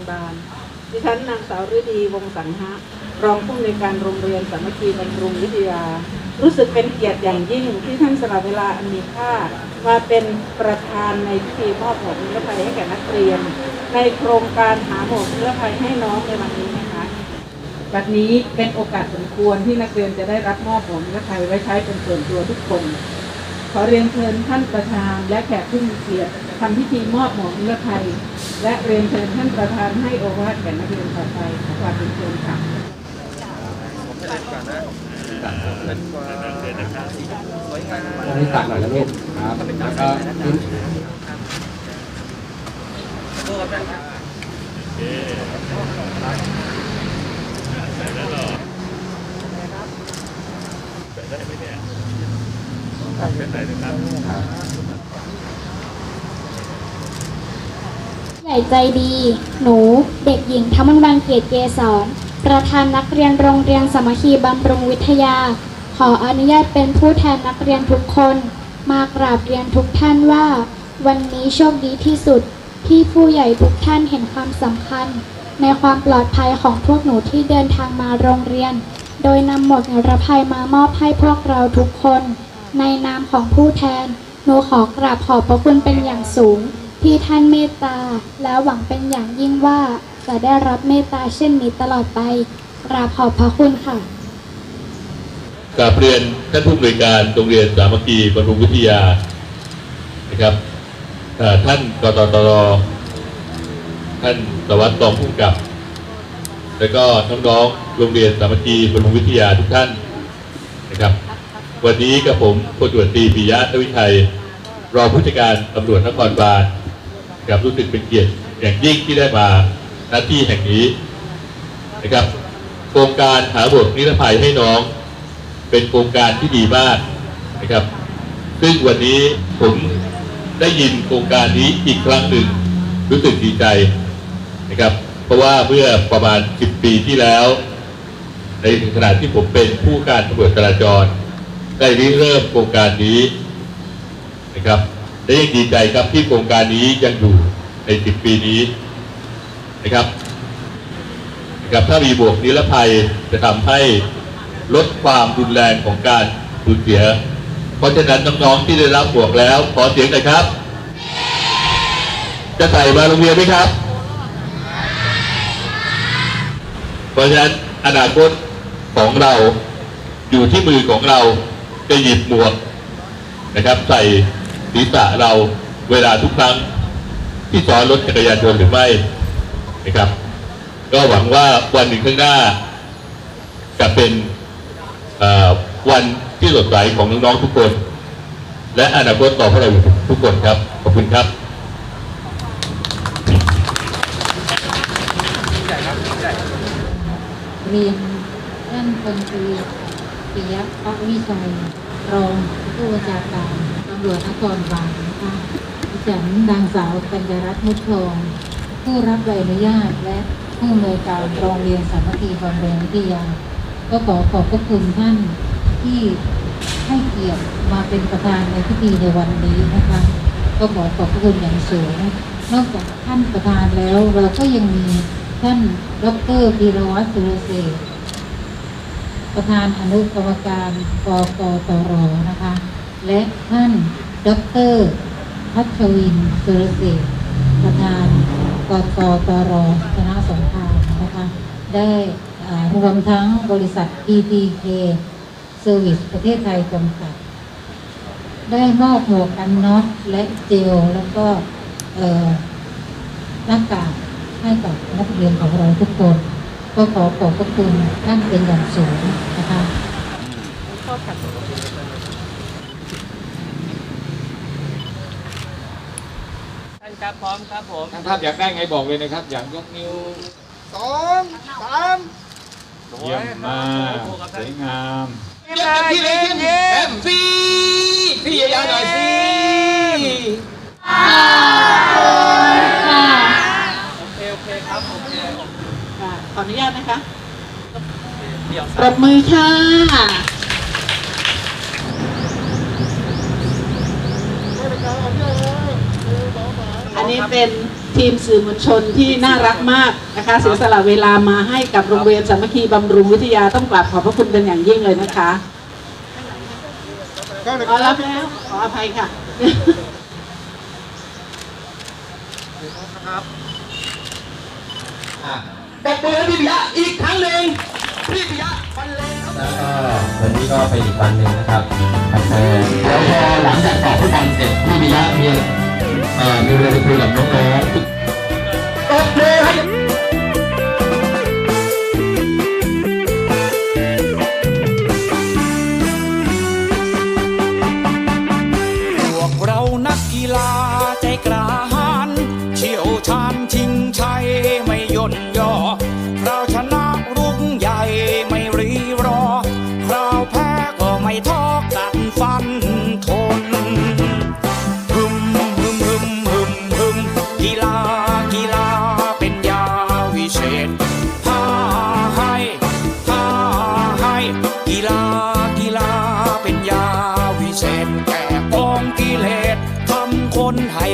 รบาล ดิฉันนางสาวฤดีวงสังหะ รองผู้อำนวยการโรงเรียนสามัคคีบำรุงวิทยา รู้สึกเป็นเกียรติอย่างยิ่งที่ท่านสละเวลาอันมีค่ามาเป็นประธานในพิธีมอบหมวกนิรภัยให้แก่นักเรียน ในโครงการหาหมวกนิรภัยให้น้องในวันนี้นะคะบัดนี้เป็นโอกาสสมควรที่นักเรียนจะได้รับมอบหมวกนิรภัยไว้ใช้เป็นส่วนตัวทุกคน ขอเรียนเชิญท่านประธานและแขกผู้มีเกียรติ ทำพิธีมอบหมวกนิรภัย และเรียนเชิญท่านประธานให้โอวาทแก่นักเรียนต่อไปขอความเป็นเชิญค่ะอันนี้ตัดหน่อยนะลูกครับแล้วก็ทิ้ง ใหญ่ใจดี หนู เด็กหญิงธรรมบันเกียรติเกษรประธานนักเรียนโรงเรียนสมัคคีบำรุงวิทยา ขออนุญาตเป็นผู้แทนนักเรียนทุกคน มากราบเรียนทุกท่านว่า วันนี้โชคดีที่สุด ที่ผู้ใหญ่ทุกท่านเห็นความสำคัญ ในความปลอดภัยของพวกหนูที่เดินทางมาโรงเรียน โดยนำหมวกนิรภัยมามอบให้พวกเราทุกคน ในนามของผู้แทน หนูขอกราบขอบพระคุณเป็นอย่างสูง ที่ท่านเมตตา และหวังเป็นอย่างยิ่งว่าจะได้รับเมตตาเช่นนี้ตลอดไปกราบขอบพระคุณค่ะกราบเรียนท่านผู้อำนวยการโรงเรียนสามัคคีบำรุงวิทยานะครับท่านกตตรท่านสวัสดิ์รองผู้กำกับ แล้วก็น้องๆโรงเรียนสามัคคีบำรุงวิทยาทุกท่านนะครับ วันนี้กับผมพลตรวจตรีปิยะทวิชัยรองผู้จัดการตำรวจนครบาล กับรู้สึกเป็นเกียรติอย่างยิ่งที่ได้มาหน้าที่แห่งนี้นะครับ โครงการหาบทนิรภัยให้น้อง เป็นโครงการที่ดีมากนะครับ ซึ่งวันนี้ผมได้ยินโครงการนี้อีกครั้งหนึ่งรู้สึกดีใจนะครับ เพราะว่าเมื่อประมาณ 10 ปีที่แล้ว ในขณะที่ผมเป็นผู้การตำรวจจราจร ได้ริเริ่มโครงการนี้นะครับ และยังดีใจครับที่โครงการนี้ยังอยู่ใน10ปีนี้นะครับนะครับถ้ามีบวกนิรภัยจะทำให้ลดความรุนแรงของการสูญเสีย เพราะฉะนั้นน้องๆที่ได้รับบวกแล้ว ขอเสียงหน่อยครับ จะใส่มาโรงเรียนไหมครับ เพราะฉะนั้นอนาคตของเราอยู่ที่มือของเราจะหยิบหมวกนะครับ ใส่ ศีรษะเราเวลาทุกครั้งที่ซ้อนรถจักรยานยนต์หรือไม่นะครับ ก็หวังว่าวันหนึ่งข้างหน้า จะเป็นวันที่สดใสของน้องๆทุกคน และอนาคตต่อพวกเราทุกคนครับ ขอบคุณครับเรียนท่านพลตรีปิยะพักวิชัยรองผู้บัญชาการำรวจนครบาลนะคะดิฉันนางสาวกัญญารัตน์มุททอง ผู้รับใบอนุญาตและผู้อำนวยการโรงเรียนสามัคคีบำรุงวิทยา ก็ขอขอบพระคุณท่านที่ให้เกียรติมาเป็นประธานในพิธีในวันนี้นะคะ ก็ขอขอบพระคุณอย่างสูง นอกจากท่านประธานแล้วเราก็ยังมีท่านดรพีรวัตรสุรเสษประธานอนุกรรมการกกตรนะคะ และท่านดรพัชวินสุรเสษประธานกกตรชนะสงครามนะคะได้รวมทั้งบริษัท PTK Service ประเทศไทยจำกัด ได้มอบหมวกกันน็อกและเจลแล้วก็หน้ากากให้กับนักเรียนของเราทุกคน ก็ขอขอบพระคุณท่านเป็นอย่างสูงนะคะ ท่าน ครับพร้อมครับผมท่านภาพอยากได้ไงบอกเลยนะครับ อยากยกนิ้วสองสามเยี่ยมมากสวยงามยิ้มเลยพี่เลยยิ้มยิ้มฟีพี่ยาวๆหน่อยสิโอเคโอเคครับโอเคค่ะขออนุญาตนะคะเดี๋ยวปรบมือค่ะ นนี้เป็นทีมสื่อมวลชนที่น่ารักมากนะคะเสียสละเวลามาให้กับโรงเรียนสามัคคีบำรุงวิทยาต้องกราบขอบพระคุณเป็นอย่างยิ่งเลยนะคะก็เลยขอรับแล้วขออภัยค่ะปรบมือให้พี่ปิยะอีกครั้งหนึ่งพี่ปิยะบรรเลงครับแล้วก็วันนี้ก็เป็นอีกวันหนึ่งนะครับเอ่อแล้วพอหลังจากสอบฟุตบอลเสร็จพี่ปิยะมีเอ่อ มีเวลาไปคุยกับน้องๆโอเค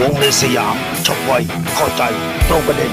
วงในสยามชกไวเข้าใจตรงประเด็น